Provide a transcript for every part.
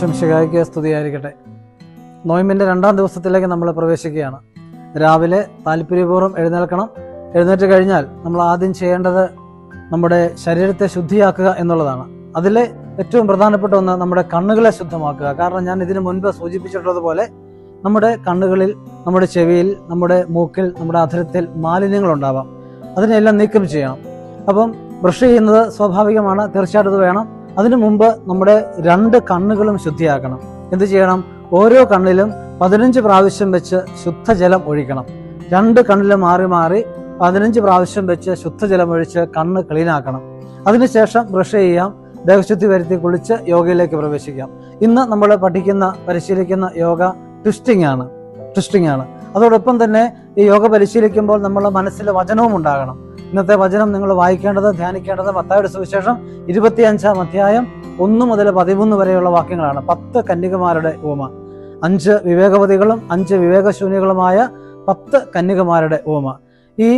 ശംശികായ്ക്ക് സ്തുതിയായിരിക്കട്ടെ. നോയമ്പിന്റെ രണ്ടാം ദിവസത്തിലേക്ക് നമ്മൾ പ്രവേശിക്കുകയാണ്. രാവിലെ താല്പര്യപൂർവം എഴുന്നേൽക്കണം. എഴുന്നേറ്റ് കഴിഞ്ഞാൽ നമ്മൾ ആദ്യം ചെയ്യേണ്ടത് നമ്മുടെ ശരീരത്തെ ശുദ്ധിയാക്കുക എന്നുള്ളതാണ്. അതിലെ ഏറ്റവും പ്രധാനപ്പെട്ട ഒന്ന് നമ്മുടെ കണ്ണുകളെ ശുദ്ധമാക്കുക. കാരണം ഞാൻ ഇതിനു മുൻപ് സൂചിപ്പിച്ചിട്ടുള്ളതുപോലെ നമ്മുടെ കണ്ണുകളിൽ നമ്മുടെ ചെവിയിൽ നമ്മുടെ മൂക്കിൽ നമ്മുടെ അധരത്തിൽ മാലിന്യങ്ങൾ ഉണ്ടാവാം. അതിനെല്ലാം നീക്കം ചെയ്യണം. അപ്പം ബ്രഷ് ചെയ്യുന്നത് സ്വാഭാവികമാണ്. തീർച്ചയായിട്ടും ഇത് വേണം. അതിനു മുമ്പ് നമ്മുടെ രണ്ട് കണ്ണുകളും ശുദ്ധിയാക്കണം. എന്ത് ചെയ്യണം? ഓരോ കണ്ണിലും പതിനഞ്ച് പ്രാവശ്യം വെച്ച് ശുദ്ധജലം ഒഴിക്കണം. രണ്ട് കണ്ണിലും മാറി മാറി പതിനഞ്ച് പ്രാവശ്യം വെച്ച് ശുദ്ധജലം ഒഴിച്ച് കണ്ണ് ക്ലീനാക്കണം. അതിനുശേഷം ബ്രഷ് ചെയ്യാം. ദേഹശുദ്ധി വരുത്തി കുളിച്ച് യോഗയിലേക്ക് പ്രവേശിക്കാം. ഇന്ന് നമ്മൾ പഠിക്കുന്ന പരിശീലിക്കുന്ന യോഗ ട്വിസ്റ്റിംഗ് ആണ്. ട്വിസ്റ്റിംഗ് ആണ്. അതോടൊപ്പം തന്നെ ഈ യോഗ പരിശീലിക്കുമ്പോൾ നമ്മുടെ മനസ്സിൽ വചനവും ഉണ്ടാകണം. ഇന്നത്തെ വചനം നിങ്ങൾ വായിക്കേണ്ടത് ധ്യാനിക്കേണ്ടത് മത്തായുടെ സുവിശേഷം ഇരുപത്തിയഞ്ചാം അധ്യായം ഒന്ന് മുതൽ പതിമൂന്ന് വരെയുള്ള വാക്യങ്ങളാണ്. പത്ത് കന്യകമാരുടെ ഉപമ അഞ്ച് വിവേകവതികളും അഞ്ച് വിവേകശൂന്യകളുമായ പത്ത് കന്യകമാരുടെ ഉപമ. ഈ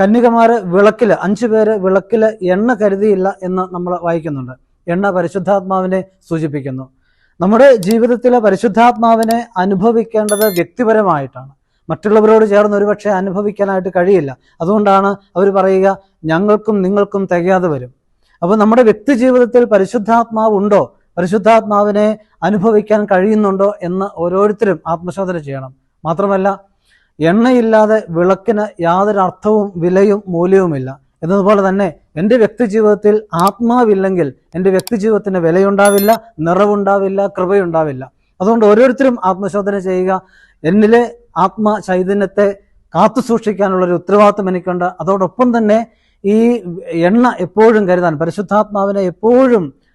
കന്യകമാർ വിളക്കിൽ അഞ്ചു പേര് വിളക്കിൽ എണ്ണ കരുതിയില്ല എന്ന് നമ്മൾ വായിക്കുന്നുണ്ട്. എണ്ണ പരിശുദ്ധാത്മാവിനെ സൂചിപ്പിക്കുന്നു. നമ്മുടെ ജീവിതത്തിലെ പരിശുദ്ധാത്മാവിനെ അനുഭവിക്കേണ്ടത് വ്യക്തിപരമായിട്ടാണ്. മറ്റുള്ളവരോട് ചേർന്ന് ഒരുപക്ഷെ അനുഭവിക്കാനായിട്ട് കഴിയില്ല. അതുകൊണ്ടാണ് അവർ പറയുക ഞങ്ങൾക്കും നിങ്ങൾക്കും തികയാതെ വരും. അപ്പോൾ നമ്മുടെ വ്യക്തി ജീവിതത്തിൽ പരിശുദ്ധാത്മാവ് ഉണ്ടോ പരിശുദ്ധാത്മാവിനെ അനുഭവിക്കാൻ കഴിയുന്നുണ്ടോ എന്ന് ഓരോരുത്തരും ആത്മശോധന ചെയ്യണം. മാത്രമല്ല എണ്ണയില്ലാതെ വിളക്കിന് യാതൊരു അർത്ഥവും വിലയും മൂല്യവുമില്ല. എന്നതുപോലെ തന്നെ എന്റെ വ്യക്തി ജീവിതത്തിൽ ആത്മാവില്ലെങ്കിൽ എന്റെ വ്യക്തി ജീവിതത്തിന് വിലയുണ്ടാവില്ല നിറവുണ്ടാവില്ല കൃപയുണ്ടാവില്ല. അതുകൊണ്ട് ഓരോരുത്തരും ആത്മശോധന ചെയ്യുക. എന്നിലെ ആത്മ ചൈതന്യത്തെ കാത്തു സൂക്ഷിക്കാനുള്ള ഒരു ഉത്തരവാദിത്വം എനിക്കുണ്ട്. അതോടൊപ്പം തന്നെ ഈ എണ്ണ എപ്പോഴും കരുതാൻ പരിശുദ്ധാത്മാവിനെ എപ്പോഴും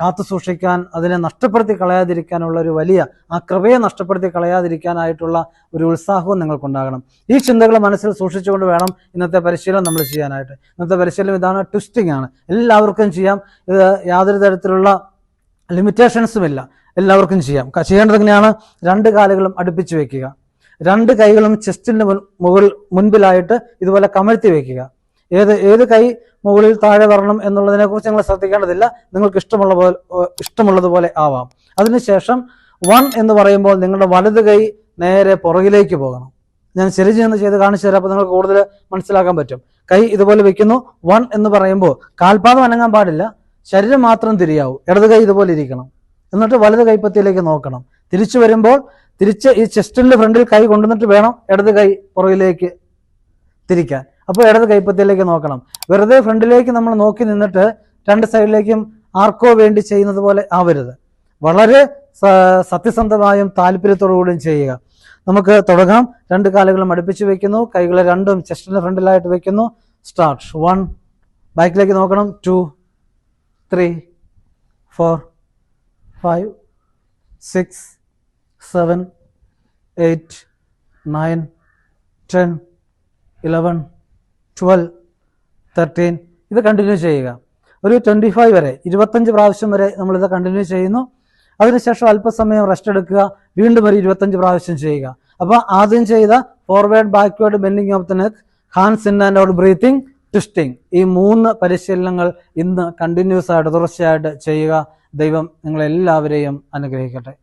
കാത്തു സൂക്ഷിക്കാൻ അതിനെ നഷ്ടപ്പെടുത്തി കളയാതിരിക്കാനുള്ള ഒരു വലിയ ആ കൃപയെ നഷ്ടപ്പെടുത്തി കളയാതിരിക്കാനായിട്ടുള്ള ഒരു ഉത്സാഹവും നിങ്ങൾക്കുണ്ടാകണം. ഈ ചിന്തകൾ മനസ്സിൽ സൂക്ഷിച്ചുകൊണ്ട് വേണം ഇന്നത്തെ പരിശീലനം നമ്മൾ ചെയ്യാനായിട്ട്. ഇന്നത്തെ പരിശീലനം ഇതാണ് ട്വിസ്റ്റിംഗ് ആണ്. എല്ലാവർക്കും ചെയ്യാം. ഇത് യാതൊരു തരത്തിലുള്ള ലിമിറ്റേഷൻസും ഇല്ല. എല്ലാവർക്കും ചെയ്യാം. ചെയ്യേണ്ടത് എങ്ങനെയാണ് രണ്ട് കാലുകളും അടുപ്പിച്ച് വെക്കുക. രണ്ട് കൈകളും ചെസ്റ്റിന്റെ മുകളിൽ മുൻപിലായിട്ട് ഇതുപോലെ കമഴ്ത്തി വെക്കുക. ഏത് ഏത് കൈ മുകളിൽ താഴെ വരണം എന്നുള്ളതിനെ കുറിച്ച് നിങ്ങൾ ശ്രദ്ധിക്കേണ്ടതില്ല. നിങ്ങൾക്ക് ഇഷ്ടമുള്ള പോലെ ഇഷ്ടമുള്ളതുപോലെ ആവാം. അതിനുശേഷം വൺ എന്ന് പറയുമ്പോൾ നിങ്ങളുടെ വലത് കൈ നേരെ പുറകിലേക്ക് പോകണം. ഞാൻ ശരി ചെയ്യുന്ന ചെയ്ത് കാണിച്ചു തരാം അപ്പോൾ നിങ്ങൾക്ക് കൂടുതൽ മനസ്സിലാക്കാൻ പറ്റും. കൈ ഇതുപോലെ വെക്കുന്നു. വൺ എന്ന് പറയുമ്പോൾ കാൽപാദം അനങ്ങാൻ പാടില്ല. ശരീരം മാത്രം തിരിയാവൂ. ഇടത് കൈ ഇതുപോലെ ഇരിക്കണം. എന്നിട്ട് വലത് കൈപ്പത്തിയിലേക്ക് നോക്കണം. തിരിച്ചു വരുമ്പോൾ തിരിച്ച് ഈ ചെസ്റ്റിന്റെ ഫ്രണ്ടിൽ കൈ കൊണ്ടുവന്നിട്ട് വേണം ഇടത് കൈ പുറകിലേക്ക് തിരിക്കാൻ. അപ്പോൾ ഇടത് കൈപ്പത്തിയിലേക്ക് നോക്കണം. വെറുതെ ഫ്രണ്ടിലേക്ക് നമ്മൾ നോക്കി നിന്നിട്ട് രണ്ട് സൈഡിലേക്കും ആർക്കോ വേണ്ടി ചെയ്യുന്നത് പോലെ ആവരുത്. വളരെ സത്യസന്ധമായും താല്പര്യത്തോടുകൂടിയും ചെയ്യുക. നമുക്ക് തുടങ്ങാം. രണ്ട് കാലുകളും അടുപ്പിച്ച് വെക്കുന്നു. കൈകളെ രണ്ടും ചെസ്റ്റിന്റെ ഫ്രണ്ടിലായിട്ട് വെക്കുന്നു. സ്റ്റാർട്ട്. വൺ. ബാക്കിലേക്ക് നോക്കണം. Two. Three. Four. Five. Six. Seven eight nine ten eleven twelve thirteen. ഇത് കണ്ടിന്യൂ ചെയ്യുക. ഒരു ട്വന്റി ഫൈവ് വരെ ഇരുപത്തഞ്ച് പ്രാവശ്യം വരെ നമ്മളിത് കണ്ടിന്യൂ ചെയ്യുന്നു. അതിനുശേഷം അല്പസമയം റെസ്റ്റ് എടുക്കുക. വീണ്ടും ഒരു ഇരുപത്തഞ്ച് പ്രാവശ്യം ചെയ്യുക. അപ്പോൾ ആദ്യം ചെയ്ത forward backward bending of the neck hands in and out breathing twisting ഈ മൂന്ന് പരിശീലനങ്ങൾ ഇന്ന് കണ്ടിന്യൂസ് ആയിട്ട് തുടർച്ചയായിട്ട് ചെയ്യുക. ദൈവം നിങ്ങളെല്ലാവരെയും അനുഗ്രഹിക്കട്ടെ.